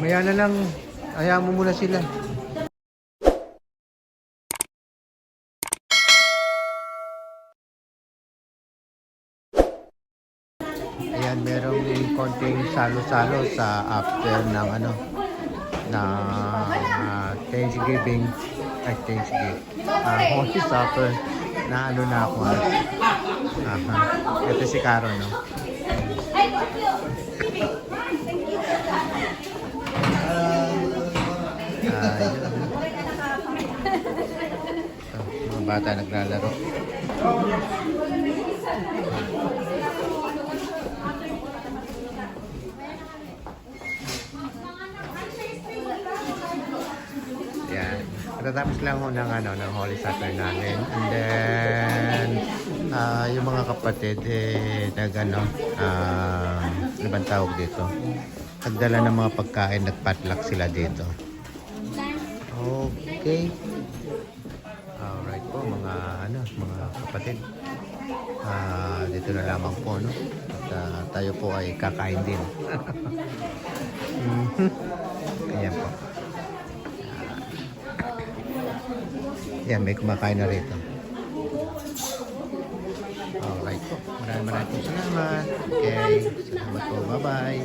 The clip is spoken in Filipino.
Mamaya na lang. Hayaan mo muna sila. Ayan, merong konting salo-salo sa after ng ano na ah, Thanksgiving ay Thanksgiving ah Holy Supper na ano na ako ah. Aha. Ito si Caro no Ah, yun. Ito, mga bata naglalaro Yan. Matatapos lang ho ng, ano, ng Holy Supper namin. And then, ah, yung mga kapatid, eh, nag, ano, bang tawag dito? Nagdala ng mga pagkain, nagpatlock sila dito. Okay. Alright po, mga, ano, mga kapatid. Ah, dito na lamang po, no? At ah, tayo po ay kakain din. Ayan po. Yan, may kumakain na rito. Alright po. Maraming maraming salamat. Okay. Salamat po. Bye-bye.